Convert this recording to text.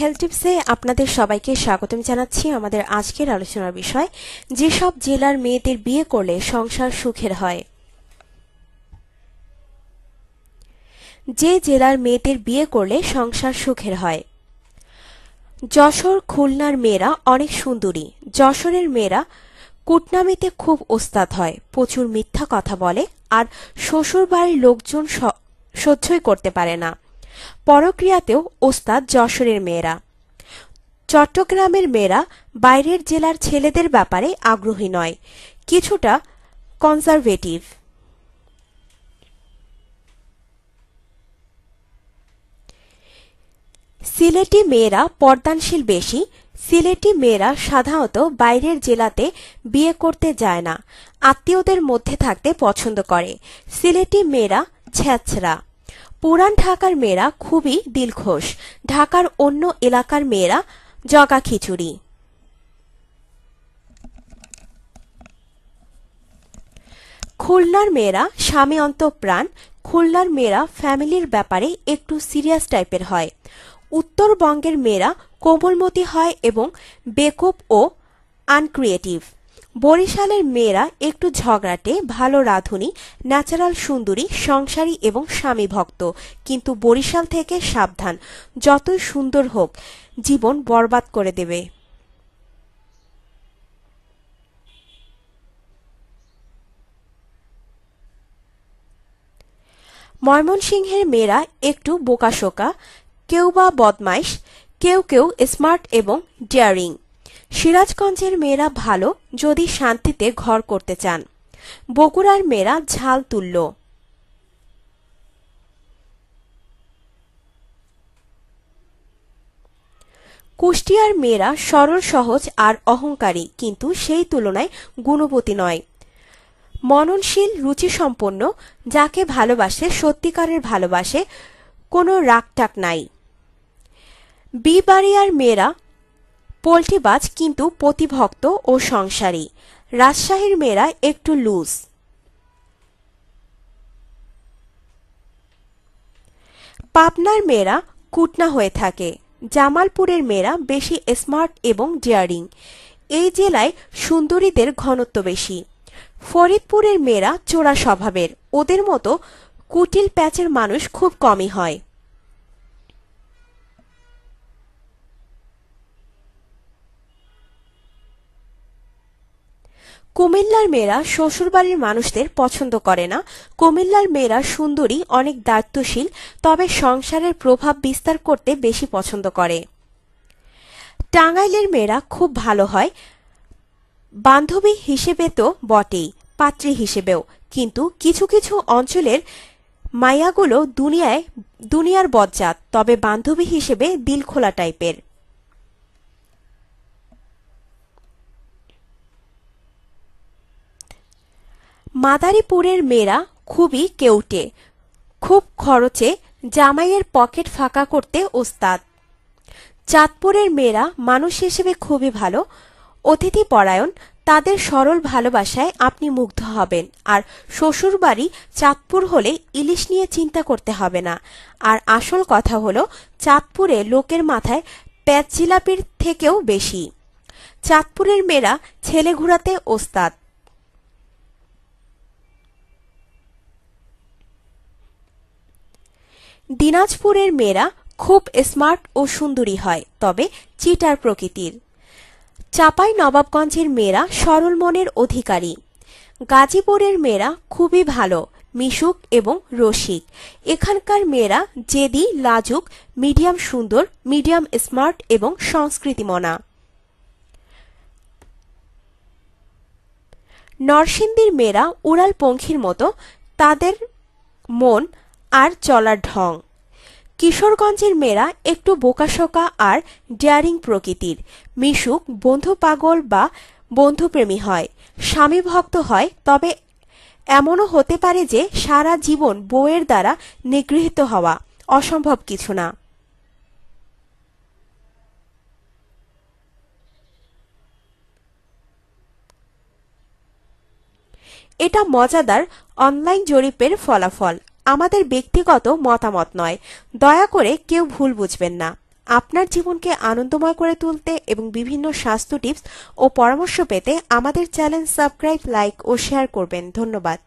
Health টিপসে আপনাদের সবাইকে স্বাগতম জানাচ্ছি আমাদের আজকের আলোচনার বিষয়, যেসব জেলার মেয়েদের বিয়ে করলে সংসার সুখের হয়। যে জেলার মেয়েদের বিয়ে করলে সংসার সুখের হয়। যশোর খুলনার মেয়েরা অনেক সুন্দরী। যশোরের মেয়েরা কুটনামিতে খুব ওস্তাদ হয়, প্রচুর মিথ্যা কথা বলে, আর শ্বশুরবাড়ির লোকজন স- সহ্যই করতে পারে না। পরক্রিয়াতেও ওস্তাদ যশোরের মেয়েরা। চট্টগ্রামের মেয়েরা বাইরের জেলার ছেলেদের ব্যাপারে আগ্রহী নয়, কিছুটা কনজারভেটিভ সিলেটি মেয়েরা পর্দানশীল বেশি, সিলেটি মেয়েরা সাধারণত বাইরের জেলাতে বিয়ে করতে যায় না, আত্মীয়দের মধ্যে থাকতে পছন্দ করে। সিলেটি মেয়েরা ছ্যাঁচড়া পুরান ঢাকার মেয়েরা খুবই দিলখোশ। ঢাকার অন্য এলাকার মেয়েরা জগা খিচুড়ি। খুলনার মেয়েরা স্বামী অন্তঃপ্রাণ, খুলনার মেয়েরা ফ্যামিলির ব্যাপারে একটু সিরিয়াস টাইপের হয়। উত্তরবঙ্গের মেয়েরা কোমলমতি হয় এবং বেকুব ও আনক্রিয়েটিভ। বরিশালের মেয়েরা একটু ঝগড়াটে ভালো রাঁধুনি, ন্যাচারাল সুন্দরী, সংসারী এবং স্বামী ভক্ত। কিন্তু বরিশাল থেকে সাবধান, যতই সুন্দর হোক, জীবন বরবাদ করে দেবে। ময়মনসিংহের মেয়েরা একটু বোকাশোকা, কেউ বা বদমাইশ, কেউ কেউ স্মার্ট এবং ডেয়ারিং। সিরাজগঞ্জের মেয়েরা ভালো যদি শান্তিতে ঘর করতে চান। বগুড়ার মেয়েরা ঝাল তুল্য। কুষ্টিয়ার মেয়েরা সরল, সহজ আর অহংকারী, কিন্তু সেই তুলনায় গুণবতী নয়। মননশীল, রুচিসম্পন্ন, যাকে ভালোবাসে, সত্যিকারের ভালোবাসে, কোনো রাগটাক নাই। বিবাড়িয়ার মেয়েরা পোল্ট্রিবাজ কিন্তু প্রতিভক্ত ও সংসারী। রাজশাহীর মেয়েরা একটু লুজ। পাবনার মেয়েরা কুটনা হয়ে থাকে। জামালপুরের মেয়েরা বেশি স্মার্ট এবং ডেয়ারিং। এই জেলায় সুন্দরীদের ঘনত্ব বেশি। ফরিদপুরের মেয়েরা চোরা স্বভাবের ওদের মতো কুটিল প্যাচের মানুষ খুব কমই হয়। কুমিল্লার মেয়েরা শ্বশুরবাড়ির মানুষদের পছন্দ করে না। কুমিল্লার মেয়েরা সুন্দরী, অনেক দায়িত্বশীল, তবে সংসারের প্রভাব বিস্তার করতে বেশি পছন্দ করে। টাঙ্গাইলের মেয়েরা খুব ভালো হয়। বান্ধবী হিসেবে তো বটেই, পাত্রী হিসেবেও। কিন্তু কিছু কিছু অঞ্চলের মায়াগুলো দুনিয়ায়, দুনিয়ার বজ্জাত, তবে বান্ধবী হিসেবে দিল খোলা টাইপের। মাদারীপুরের মেয়েরা খুবই কেউটে, খুব খরচে জামাইয়ের পকেট ফাঁকা করতে ওস্তাদ। চাঁদপুরের মেয়েরা মানুষ হিসেবে খুবই ভালো। অতিথি পরায়ণ, তাদের সরল ভালোবাসায় আপনি মুগ্ধ হবেন। আর শ্বশুরবাড়ি চাঁদপুর হলে ইলিশ নিয়ে চিন্তা করতে হবে না। আর আসল কথা হলো, চাঁদপুরে লোকের মাথায় প্যাচ জিলাপির থেকেও বেশি। চাঁদপুরের মেয়েরা ছেলে ঘুরাতে ওস্তাদ। দিনাজপুরের মেয়েরা খুব স্মার্ট ও সুন্দরী হয়, তবে চিটার প্রকৃতির। চাপাই নবাবগঞ্জের মেয়েরা সরল মনের অধিকারী। গাজীপুরের মেয়েরা খুবই ভালো, মিশুক এবং রসিক। এখানকার মেয়েরা জেদি, লাজুক, মিডিয়াম সুন্দর, মিডিয়াম স্মার্ট এবং সংস্কৃতিমনা। নরসিংদীর মেয়েরা উড়াল পঙ্খির মতো, তাদের মন আর চলার ঢং। কিশোরগঞ্জের মেয়েরা একটু বোকাশোকা আর ডেয়ারিং প্রকৃতির। মিশুক বন্ধু পাগল বা বন্ধুপ্রেমী হয়, স্বামী ভক্ত হয়, তবে এমনও হতে পারে যে সারা জীবন বউয়ের দ্বারা নিগৃহীত হওয়া অসম্ভব কিছু না। এটা মজাদার অনলাইন জরিপের ফলাফল। আমাদের ব্যক্তিগত মতামত নয়। দয়া করে কেউ ভুল বুঝবেন না। আপনার জীবনকে আনন্দময় করে তুলতে এবং বিভিন্ন স্বাস্থ্য টিপস ও পরামর্শ পেতে আমাদের চ্যানেল সাবস্ক্রাইব, লাইক ও শেয়ার করবেন। ধন্যবাদ।